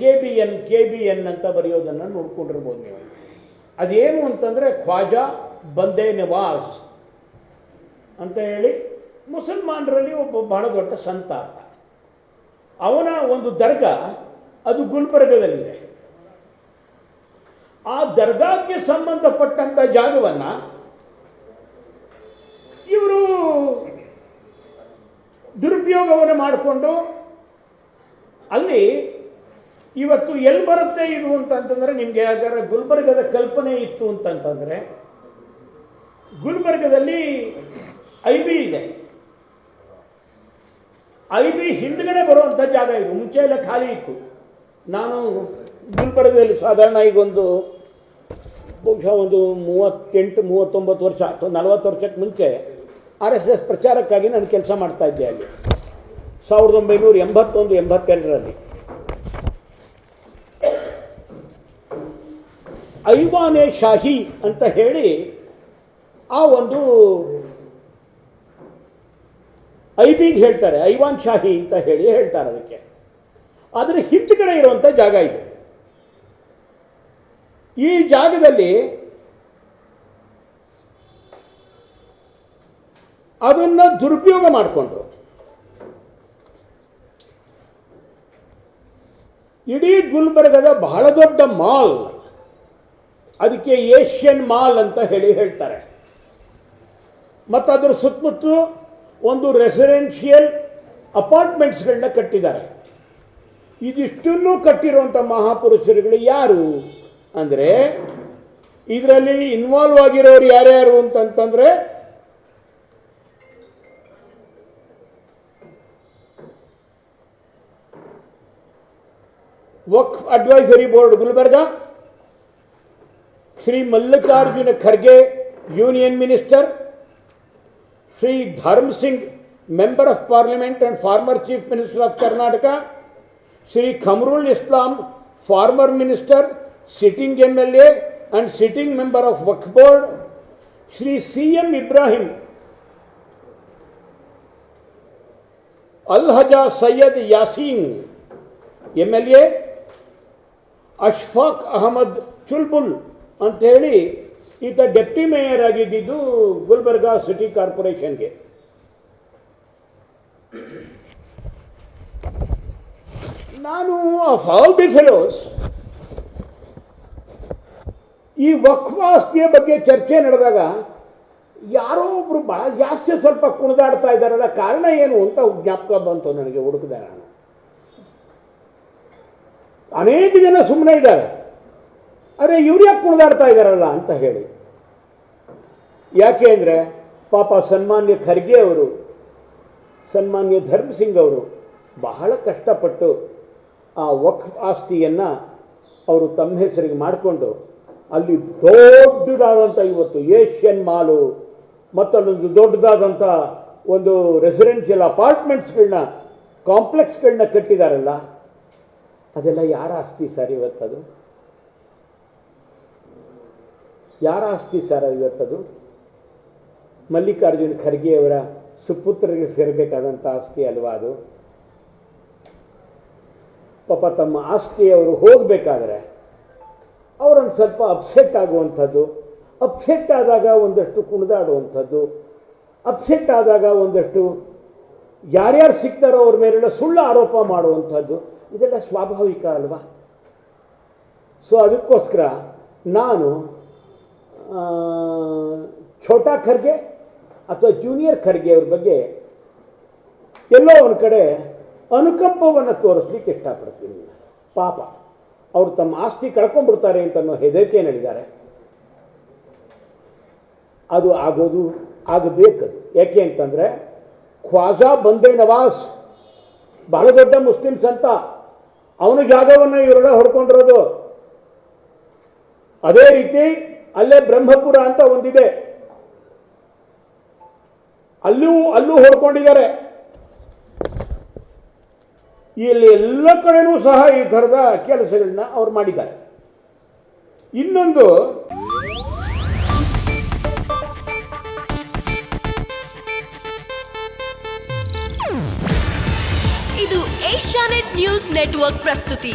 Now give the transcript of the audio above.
K B N K B N ಅಂತ ಬರೆಯೋದನ್ನು ನೋಡ್ಕೊಂಡಿರ್ಬೋದು ನೀವು ಅದೇನು ಅಂತಂದರೆ ಖ್ವಾಜಾ ಬಂದೆ ನಿವಾಸ್ ಅಂತ ಹೇಳಿ ಮುಸಲ್ಮಾನರಲ್ಲಿ ಒಬ್ಬ ಬಹಳ ದೊಡ್ಡ ಸಂತ ಅವನ ಒಂದು ದರ್ಗಾ ಅದು ಗುಲ್ಬರ್ಗದಲ್ಲಿದೆ ಆ ದರ್ಗಾಕ್ಕೆ ಸಂಬಂಧಪಟ್ಟಂಥ ಜಾಗವನ್ನು ಇವರು ದುರುಪಯೋಗವನ್ನು ಮಾಡಿಕೊಂಡು ಅಲ್ಲಿ ಇವತ್ತು ಎಲ್ಲಿ ಬರುತ್ತೆ ಇದು ಅಂತಂತಂದ್ರೆ ನಿಮ್ಗೆ ಯಾವ್ದಾರ ಗುಲ್ಬರ್ಗದ ಕಲ್ಪನೆ ಇತ್ತು ಅಂತಂತಂದ್ರೆ ಗುಲ್ಬರ್ಗದಲ್ಲಿ ಐ ಬಿ ಇದೆ ಐ ಬಿ ಹಿಂದ್ಗಡೆ ಬರುವಂಥ ಜಾಗ ಇದು ಮುಂಚೆ ಎಲ್ಲ ಖಾಲಿ ಇತ್ತು ನಾನು ಗುಲ್ಬರ್ಗದಲ್ಲಿ ಸಾಧಾರಣ ಒಂದು ಬಹುಶಃ ಒಂದು ಮೂವತ್ತೆಂಟು ಮೂವತ್ತೊಂಬತ್ತು ವರ್ಷ ಅಥವಾ ನಲವತ್ತು ವರ್ಷಕ್ಕೆ ಮುಂಚೆ ಆರ್ ಎಸ್ ಎಸ್ ಪ್ರಚಾರಕ್ಕಾಗಿ ನಾನು ಕೆಲಸ ಮಾಡ್ತಾ ಇದ್ದೆ ಅಲ್ಲಿ ಸಾವಿರದ ಒಂಬೈನೂರ ಎಂಬತ್ತೊಂದು ಎಂಬತ್ತೆರಡರಲ್ಲಿ ಐವಾನೆ ಶಾಹಿ ಅಂತ ಹೇಳಿ ಆ ಒಂದು ಐಬೀಗ್ ಹೇಳ್ತಾರೆ ಐವಾನ್ ಶಾಹಿ ಅಂತ ಹೇಳಿ ಹೇಳ್ತಾರೆ ಅದಕ್ಕೆ ಅದರ ಹಿಂದ್ಗಡೆ ಇರುವಂಥ ಜಾಗ ಇದೆ ಈ ಜಾಗದಲ್ಲಿ ಅದನ್ನು ದುರುಪಯೋಗ ಮಾಡಿಕೊಂಡ್ರು ಇಡೀ ಗುಲ್ಬರ್ಗದ ಬಹಳ ದೊಡ್ಡ ಮಾಲ್ ಅದಕ್ಕೆ ಏಷ್ಯನ್ ಮಾಲ್ ಅಂತ ಹೇಳಿ ಹೇಳ್ತಾರೆ ಮತ್ತು ಅದರ ಸುತ್ತಮುತ್ತ ಒಂದು ರೆಸಿಡೆನ್ಷಿಯಲ್ ಅಪಾರ್ಟ್ಮೆಂಟ್ಸ್ಗಳನ್ನ ಕಟ್ಟಿದ್ದಾರೆ ಇದಿಷ್ಟನ್ನು ಕಟ್ಟಿರುವಂಥ ಮಹಾಪುರುಷರುಗಳು ಯಾರು ಅಂದರೆ ಇದರಲ್ಲಿ ಇನ್ವಾಲ್ವ್ ಆಗಿರೋರು ಯಾರ್ಯಾರು ಅಂತಂತಂದರೆ Waqf advisory board Gulbarga Sri Mallikarjuna Kharge, Union Minister, Sri Dharm Singh, Member of Parliament and former Chief Minister of Karnataka, Sri Kamrul Islam, former Minister, sitting MLA and sitting Member of Waqf Board, Sri C.M. Ibrahim, Al-Haja Sayyid Yasin, MLA, Ashfaq Ahmad Chulbul, ಅಂತ ಹೇಳಿ ಈತ deputy mayor ಆಗಿದ್ದು Gulbarga city ಕಾರ್ಪೊರೇಷನ್ಗೆ ನಾನು of all fellows ಈ ವಕ್ವಾಸ್ತಿಯ ಬಗ್ಗೆ ಚರ್ಚೆ ನಡೆದಾಗ ಯಾರೋ ಒಬ್ರು ಬಹಳ ಜಾಸ್ತಿ ಸ್ವಲ್ಪ ಕುಣಿದಾಡ್ತಾ ಇದ್ದಾರಲ್ಲ ಕಾರಣ ಏನು ಅಂತ ಜ್ಞಾಪಕ ಬಂತು ನನಗೆ ಹುಡುಕಿದೆ ನಾನು ಅನೇಕ ಜನ ಸುಮ್ಮನೆ ಇದ್ದಾರೆ ಅರೆ ಇವ್ರು ಯಾಕೆ ಕುಣಿದಾಡ್ತಾ ಇದ್ದಾರಲ್ಲ ಅಂತ ಹೇಳಿ ಯಾಕೆ ಅಂದರೆ ಪಾಪ ಸನ್ಮಾನ್ಯ ಖರ್ಗೆ ಅವರು ಸನ್ಮಾನ್ಯ ಧರ್ಮಸಿಂಗ್ ಸಿಂಗ್ ಅವರು ಬಹಳ ಕಷ್ಟಪಟ್ಟು ಆ ವಕ್ಫ್ ಆಸ್ತಿಯನ್ನು ಅವರು ತಮ್ಮ ಹೆಸರಿಗೆ ಮಾಡಿಕೊಂಡು ಅಲ್ಲಿ ದೊಡ್ಡದಾದಂಥ ಇವತ್ತು ಏಷ್ಯನ್ ಮಾಲು ಮತ್ತೊಂದು ದೊಡ್ಡದಾದಂಥ ಒಂದು ರೆಸಿಡೆನ್ಷಿಯಲ್ ಅಪಾರ್ಟ್ಮೆಂಟ್ಸ್ಗಳನ್ನ ಕಾಂಪ್ಲೆಕ್ಸ್ಗಳನ್ನ ಕಟ್ಟಿದಾರಲ್ಲ ಅದೆಲ್ಲ ಯಾರ ಆಸ್ತಿ ಸರ್ ಇವತ್ತದು ಯಾರ ಆಸ್ತಿ ಸರ್ ಇವತ್ತದು ಮಲ್ಲಿಕಾರ್ಜುನ್ ಖರ್ಗೆಯವರ ಸುಪುತ್ರರಿಗೆ ಸೇರಬೇಕಾದಂಥ ಆಸ್ತಿ ಅಲ್ವಾ ಅದು ಪಾಪ ತಮ್ಮ ಆಸ್ತಿ ಅವರು ಹೋಗಬೇಕಾದ್ರೆ ಅವರೊಂದು ಸ್ವಲ್ಪ ಅಪ್ಸೆಟ್ ಆಗುವಂಥದ್ದು ಅಪ್ಸೆಟ್ ಆದಾಗ ಒಂದಷ್ಟು ಕುಣಿದಾಡುವಂಥದ್ದು ಅಪ್ಸೆಟ್ ಆದಾಗ ಒಂದಷ್ಟು ಯಾರ್ಯಾರು ಸಿಗ್ತಾರೋ ಅವ್ರ ಮೇಲೆಲ್ಲ ಸುಳ್ಳು ಆರೋಪ ಮಾಡುವಂಥದ್ದು ಇದೆಲ್ಲ ಸ್ವಾಭಾವಿಕ ಅಲ್ವಾ ಸೊ ಅದಕ್ಕೋಸ್ಕರ ನಾನು ಛೋಟಾ ಖರ್ಗೆ ಅಥವಾ ಜೂನಿಯರ್ ಖರ್ಗೆ ಅವ್ರ ಬಗ್ಗೆ ಎಲ್ಲೋ ಒಂದು ಕಡೆ ಅನುಕಂಪವನ್ನು ತೋರಿಸ್ಲಿಕ್ಕೆ ಇಷ್ಟಪಡ್ತೀನಿ ಪಾಪ ಅವರು ತಮ್ಮ ಆಸ್ತಿ ಕಳ್ಕೊಂಡ್ಬಿಡ್ತಾರೆ ಅಂತ ಅನ್ನೋ ಹೆದರಿಕೆ ನಡಿದ್ದಾರೆ ಅದು ಆಗೋದು ಆಗಬೇಕದು ಯಾಕೆ ಅಂತಂದರೆ ಖ್ವಾಜಾ ಬಂದೆ ನವಾಸ್ ಬಹಳ ದೊಡ್ಡ ಮುಸ್ಲಿಮ್ಸ್ ಅಂತ ಅವನು ಜಾಗವನ್ನು ಇವರೆಲ್ಲ ಹೊಡ್ಕೊಂಡಿರೋದು ಅದೇ ರೀತಿ ಅಲ್ಲೇ ಬ್ರಹ್ಮಪುರ ಅಂತ ಒಂದಿದೆ ಅಲ್ಲೂ ಅಲ್ಲೂ ಹೊಡ್ಕೊಂಡಿದ್ದಾರೆ ಇಲ್ಲಿ ಎಲ್ಲ ಕಡೆನೂ ಸಹ ಈ ಥರದ ಕೆಲಸಗಳನ್ನ ಅವ್ರು ಮಾಡಿದ್ದಾರೆ ಇನ್ನೊಂದು ಇದು ಏಷ್ಯಾನೆಟ್ ನ್ಯೂಸ್ ನೆಟ್ವರ್ಕ್ ಪ್ರಸ್ತುತಿ